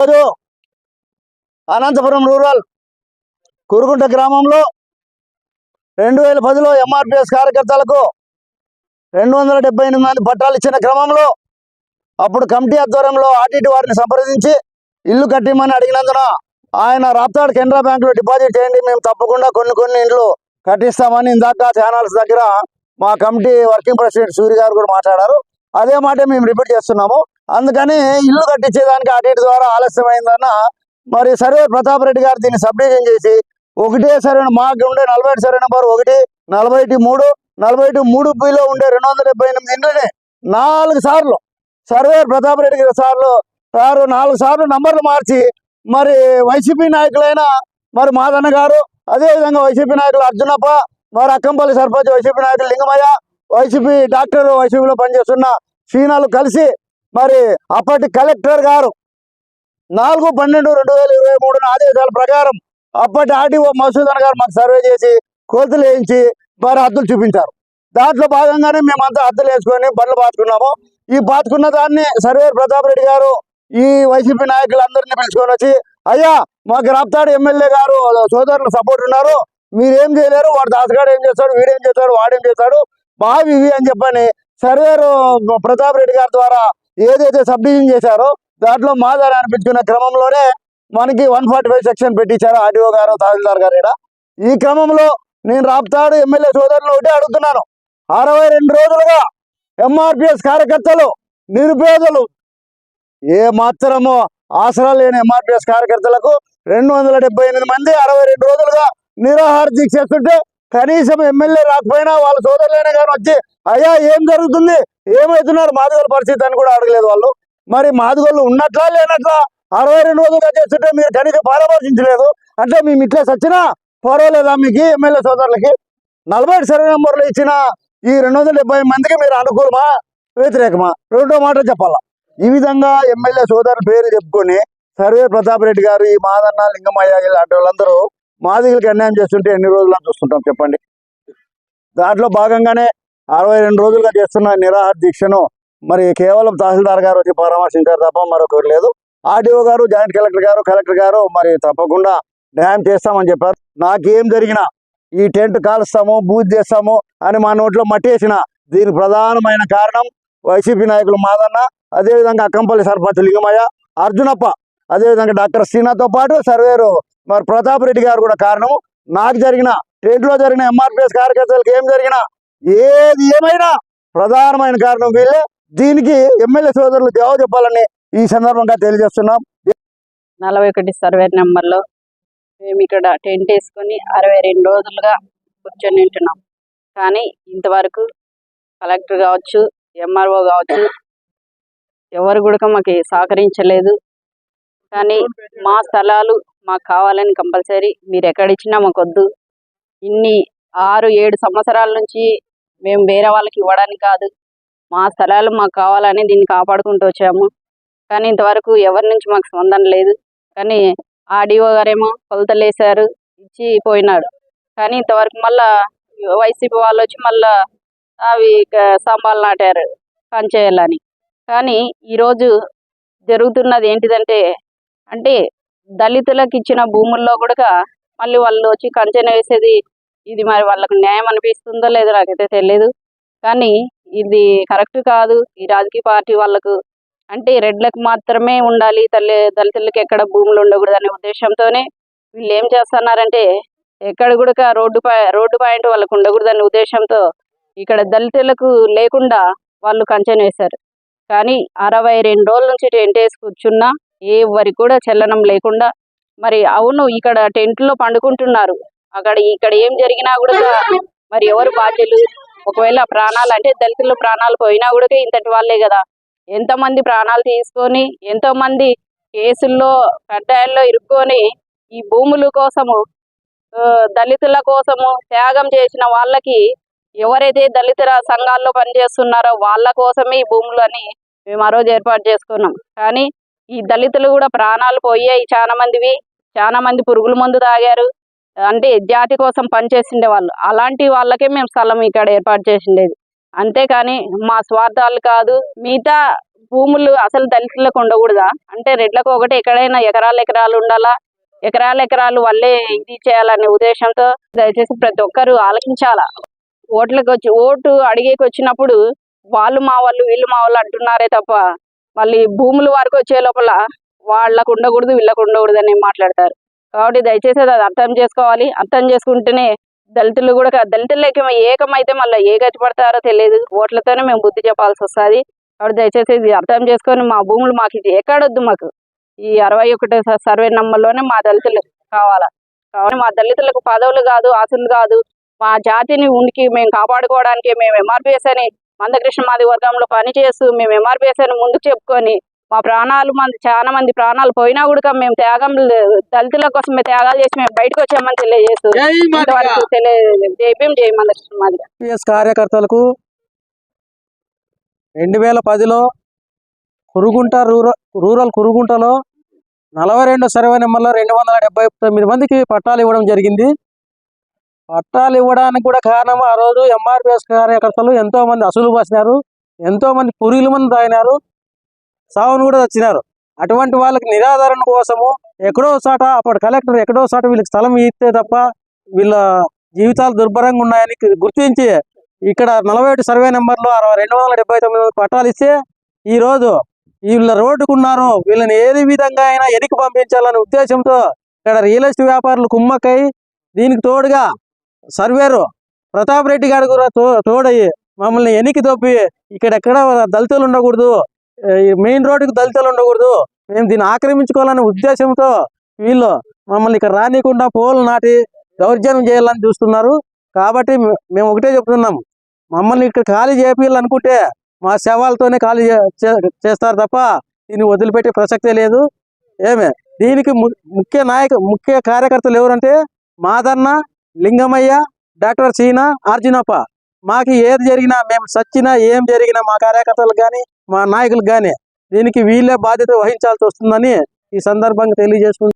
ఈరోజు అనంతపురం రూరల్ కురుగుంట గ్రామంలో రెండు వేల పదిలో ఎంఆర్పిఎస్ కార్యకర్తలకు రెండు వందల డెబ్బై ఎనిమిది మంది పట్టాలు ఇచ్చిన క్రమంలో అప్పుడు కమిటీ ఆధ్వర్యంలో ఆర్టీటీ వారిని సంప్రదించి ఇల్లు కట్టిమని అడిగినందున ఆయన రాప్తాడు కెనరా బ్యాంకులో డిపాజిట్ చేయండి మేము తప్పకుండా కొన్ని కొన్ని ఇండ్లు కట్టిస్తామని ఇందాక ఛానల్స్ దగ్గర మా కమిటీ వర్కింగ్ ప్రెసిడెంట్ సూర్య గారు కూడా మాట్లాడారు. అదే మాట మేము రిపీట్ చేస్తున్నాము. అందుకని ఇల్లు కట్టించేదానికి అటు ద్వారా ఆలస్యమైందన్న మరి సర్వే ప్రతాప్ రెడ్డి గారు దీన్ని సబ్డివిజన్ చేసి ఒకటే సరైన మాకు ఉండే నలభై సర్వే నెంబర్ ఒకటి నలభై మూడు నలభై మూడు బిలో ఉండే రెండు వందల డెబ్బై ఎనిమిది ఇండ్లని నాలుగు సార్లు సర్వే ప్రతాప్ రెడ్డి గారి సార్లు సారు నాలుగు సార్లు నంబర్లు మార్చి మరి వైసీపీ నాయకులైన మరి మాదన్న గారు అదేవిధంగా వైసీపీ నాయకులు అర్జునప్ప మరి అక్కంపల్లి సర్పంచ్ వైసీపీ నాయకులు లింగమయ్య వైసీపీ డాక్టర్ వైసీపీలో పనిచేస్తున్న శ్రీనాలు కలిసి మరి అప్పటి కలెక్టర్ గారు నాలుగు పన్నెండు రెండు వేల ఇరవై మూడున ఆదేశాల ప్రకారం అప్పటి ఆర్టీఓ మసూదన్ గారు మాకు సర్వే చేసి కోతులు వేయించి మరి హద్దులు చూపించారు. దాంట్లో భాగంగానే మేమంతా హద్దులు వేసుకొని బండ్లు పాతుకున్నాము. ఈ పాతుకున్న దాన్ని సర్వే ప్రతాప్ రెడ్డి గారు ఈ వైసీపీ నాయకులందరినీ పిలుచుకొని వచ్చి అయ్యా మాకు రాప్తాడు ఎమ్మెల్యే గారు సోదరులు సపోర్ట్ ఉన్నారు. మీరేం చేయలేరు వాడు దాసగాడు ఏం చేస్తాడు వీడేం చేస్తాడు వాడేం చేస్తాడు బావి ఇవి అని చెప్పని సర్వేరు ప్రతాప్ రెడ్డి గారి ద్వారా ఏదైతే సబ్ డివిజన్ చేశారో దాంట్లో మాదారి అనిపించుకున్న క్రమంలోనే మనకి వన్ ఫార్టీ ఫైవ్ సెక్షన్ పెట్టించారు ఆర్డీఓ గారు తహసీల్దార్ గారు ఈ క్రమంలో నేను రాప్తాడు ఎమ్మెల్యే సోదరులు ఒకటే అడుగుతున్నాను. అరవై రెండు రోజులుగా ఎంఆర్పిఎస్ కార్యకర్తలు నిరుపేదలు ఏ మాత్రము ఆసరా లేని ఎంఆర్పిఎస్ కార్యకర్తలకు రెండు వందల ఎనిమిది మంది అరవై రెండు రోజులుగా నిరాహార దీక్ష చేస్తుంటే కనీసం ఎమ్మెల్యే రాకపోయినా వాళ్ళ సోదరులైనా కానీ వచ్చి అయ్యా ఏం జరుగుతుంది? ఏమవుతున్నారు మాదిగల పరిస్థితి? అని కూడా అడగలేదు వాళ్ళు. మరి మాదిగోళ్ళు ఉన్నట్లా లేనట్లా అరవై రెండు రోజులుగా చేస్తుంటే మీరు కనీసం పరామర్శించలేదు. అంటే మేము ఇట్లా సచ్చినా పర్వాలేదా మీకు ఎమ్మెల్యే సోదరులకి? నలభై సర్వే నెంబర్లు ఇచ్చిన ఈ రెండు వందల మందికి మీరు అనుకూలమా? వ్యతిరేకమా? రెండో మాట చెప్పాలా? ఈ విధంగా ఎమ్మెల్యే సోదరుల పేరు చెప్పుకొని సర్వే ప్రతాప్ రెడ్డి గారు ఈ మాదన్న లింగమయ్య ఇలాంటి వాళ్ళందరూ మాదిగలకి అన్యాయం చేస్తుంటే ఎన్ని రోజులు చూస్తుంటాం చెప్పండి. దాంట్లో భాగంగానే అరవై రెండు రోజులుగా చేస్తున్న నిరాహార దీక్షను మరి కేవలం తహసీల్దార్ గారు వచ్చి పరామర్శించారు తప్ప మరొకరు లేదు. ఆర్డీఓ గారు జాయింట్ కలెక్టర్ గారు కలెక్టర్ గారు మరి తప్పకుండా న్యాయం చేస్తామని చెప్పారు. నాకేం జరిగినా ఈ టెంట్ కాలుస్తాము బూజ్ చేస్తాము అని మా నోట్లో మట్టేసిన దీనికి ప్రధానమైన కారణం వైసీపీ నాయకులు మాదన్న అదేవిధంగా అక్కంపల్లి సర్పంచ్ లింగమయ్య అర్జునప్ప అదేవిధంగా డాక్టర్ శ్రీనాథ్తో పాటు సర్వేరు మరి ప్రతాప్ రెడ్డి గారు కూడా కారణం. నాకు జరిగిన టెంట్లో జరిగిన ఎంఆర్పిఎస్ కార్యకర్తలకు ఏం జరిగినా ఏది ఏమైనా ప్రధానమైన కారణం వీళ్ళే. దీనికి ఎమ్మెల్యే సోదరులు జవాబు చెప్పాలని ఈ సందర్భంగా తెలియజేస్తున్నాం. నలభై ఒకటి సర్వే నెంబర్లో మేము ఇక్కడ టెంట్ వేసుకొని అరవై రెండు రోజులుగా కూర్చొని ఉంటున్నాం. కానీ ఇంతవరకు కలెక్టర్ కావచ్చు ఎంఆర్ఓ కావచ్చు ఎవరు కూడా మాకు సహకరించలేదు. కానీ మా స్థలాలు మాకు కావాలని కంపల్సరీ. మీరు ఎక్కడిచ్చినా మాకు వద్దు ఇన్ని ఆరు ఏడు సంవత్సరాల నుంచి మేము వేరే వాళ్ళకి ఇవ్వడానికి కాదు. మా స్థలాలు మాకు కావాలని దీన్ని కాపాడుకుంటూ వచ్చాము. కానీ ఇంతవరకు ఎవరి నుంచి మాకు స్పందన లేదు. కానీ ఆడిఓ గారేమో కొలతలు వేశారు ఇచ్చి పోయినాడు. కానీ ఇంతవరకు మళ్ళా వైసీపీ వాళ్ళు వచ్చి మళ్ళా అవి సంబాలు స్తంభాలు నాటారు పనిచేయాలని. కానీ ఈరోజు జరుగుతున్నది ఏంటిదంటే అంటే దళితులకు ఇచ్చిన భూముల్లో కూడా మళ్ళీ వాళ్ళు వచ్చి కంచెన వేసేది ఇది మరి వాళ్ళకు న్యాయం అనిపిస్తుందో లేదో నాకైతే తెలియదు కానీ ఇది కరెక్ట్ కాదు. ఈ రాజకీయ పార్టీ వాళ్ళకు అంటే రెడ్లకు మాత్రమే ఉండాలి. తల్లి దళితులకు ఎక్కడ భూములు ఉండకూడదు అనే ఉద్దేశంతోనే వీళ్ళు ఏం చేస్తున్నారంటే ఎక్కడ కూడా రోడ్డు పై రోడ్డు పాయింట్ వాళ్ళకు ఉండకూడదు అనే ఉద్దేశంతో ఇక్కడ దళితులకు లేకుండా వాళ్ళు కంచెన వేశారు. కానీ అరవై రెండు రోజుల నుంచి టెంట్ వేసి కూర్చున్నా ఎవరికి కూడా చల్లనం లేకుండా మరి అవును ఇక్కడ టెంట్లో పండుకుంటున్నారు. అక్కడ ఇక్కడ ఏం జరిగినా కూడా మరి ఎవరు బాధ్యులు? ఒకవేళ ప్రాణాలు అంటే దళితుల ప్రాణాలు పోయినా కూడా ఇంతటి వాళ్ళే కదా. ఎంతమంది ప్రాణాలు తీసుకొని ఎంతో మంది కేసుల్లో కడ్డాయల్లో ఇరుక్కొని ఈ భూముల కోసము దళితుల కోసము త్యాగం చేసిన వాళ్ళకి ఎవరైతే దళితుల సంఘాల్లో పనిచేస్తున్నారో వాళ్ళ కోసమే ఈ భూములు అని మేము ఆ రోజు ఏర్పాటు చేసుకున్నాం. కానీ ఈ దళితులు కూడా ప్రాణాలు పోయాయి. చాలా మందివి చాలా మంది పురుగుల మందు తాగారు. అంటే జాతి కోసం పనిచేసిండే వాళ్ళు. అలాంటి వాళ్ళకే మేము స్థలం ఇక్కడ ఏర్పాటు చేసిండేది. అంతేకాని మా స్వార్థాలు కాదు. మిగతా భూములు అసలు దళితులకు ఉండకూడదా? అంటే రెడ్లకు ఒకటి ఎక్కడైనా ఎకరాలు ఎకరాలు ఉండాలా? ఎకరాలు ఎకరాలు వాళ్ళే ఇది చేయాలనే ఉద్దేశంతో దయచేసి ప్రతి ఒక్కరు ఆలోచించాలా? ఓట్లకు వచ్చి ఓటు అడిగేకి వచ్చినప్పుడు వాళ్ళు మా వాళ్ళు వీళ్ళు మా వాళ్ళు అంటున్నారే తప్ప మళ్ళీ భూముల వరకు వచ్చే లోపల వాళ్ళకు ఉండకూడదు వీళ్ళకు ఉండకూడదు అని మాట్లాడతారు. కాబట్టి దయచేసి అది అర్థం చేసుకోవాలి. అర్థం చేసుకుంటేనే దళితులు కూడా దళితులు ఏకం ఏకమైతే మళ్ళీ ఏ గతి పడతారో తెలియదు. ఓట్లతోనే మేము బుద్ధి చెప్పాల్సి వస్తుంది. కాబట్టి దయచేసి ఇది అర్థం చేసుకొని మా భూములు మాకు ఇది ఎక్కడొద్దు మాకు. ఈ అరవై ఒకటో సర్వే నెంబర్లోనే మా దళితులు కావాలా? కాబట్టి మా దళితులకు పదవులు కాదు ఆశలు కాదు. మా జాతిని ఉనికి మేము కాపాడుకోవడానికి మేము ఎంఆర్పిఎస్ అని మందకృష్ణ మాది వర్గంలో పనిచేస్తూ మేము ఎంఆర్పిఎస్ అని ముందుకు చెప్పుకొని మా ప్రాణాలు మంది చాలా మంది ప్రాణాలు పోయినా కూడా మేము త్యాగం దళితుల కోసం మేము త్యాగాలు చేసి మేము బయటకు వచ్చామని తెలియజేస్తూ జై మందకృష్ణ మాది కార్యకర్తలకు రెండు వేల పదిలో కురుగుంట రూరల్ రూరల్ కురుగుంటలో నలభై రెండు సర్వే నెంబర్లో రెండు వందల డెబ్బై తొమ్మిది మందికి పట్టాలు ఇవ్వడం జరిగింది. పట్టాలు ఇవ్వడానికి కూడా కారణం ఆ రోజు ఎంఆర్పిఎస్ కార్యకర్తలు ఎంతో మంది అసలు పోసినారు ఎంతో మంది పురుగుల మంది తాగినారు సావును కూడా వచ్చినారు అటువంటి వాళ్ళకి నిరాధారణ కోసము ఎక్కడో చాట అప్పటి కలెక్టర్ ఎక్కడో చాట వీళ్ళకి స్థలం ఇస్తే తప్ప వీళ్ళ జీవితాలు దుర్భరంగా ఉన్నాయని గుర్తించి ఇక్కడ నలభై ఒకటి సర్వే నెంబర్లో అరవై రెండు వందల డెబ్బై తొమ్మిది పట్టాలు ఇస్తే ఈ రోజు వీళ్ళ రోడ్డుకున్నారు వీళ్ళని ఏది విధంగా అయినా ఎనికి పంపించాలనే ఉద్దేశంతో ఇక్కడ రియల్ ఎస్టేట్ వ్యాపారులు కుమ్మక్కై దీనికి తోడుగా సర్వేరు ప్రతాప్ రెడ్డి గారు కూడా తో తోడయ్యి మమ్మల్ని ఎనికి తప్పి ఇక్కడెక్కడ దళితులు ఉండకూడదు ఈ మెయిన్ రోడ్డుకి దళితులు ఉండకూడదు మేము దీన్ని ఆక్రమించుకోవాలనే ఉద్దేశంతో వీళ్ళు మమ్మల్ని ఇక్కడ రానికుండా పోలు నాటి దౌర్జన్యం చేయాలని చూస్తున్నారు. కాబట్టి మేము ఒకటే చెప్తున్నాం మమ్మల్ని ఇక్కడ ఖాళీ చేయాలనుకుంటే మా శవాలతోనే ఖాళీ చేస్తారు తప్ప దీన్ని వదిలిపెట్టే ప్రసక్తే లేదు. ఏమే? దీనికి ము- ముఖ్య నాయక ముఖ్య కార్యకర్తలు ఎవరంటే మాదన్న లింగమయ్య డాక్టర్ సీనా అర్జునప్ప మాకు ఏది జరిగినా మేము సచ్చినా ఏం జరిగినా మా కార్యకర్తలు కానీ మా నాయకులు కానీ దీనికి వీళ్ళే బాధ్యత వహించాల్సి వస్తుందని ఈ సందర్భంగా తెలియజేసుకుంటున్నాను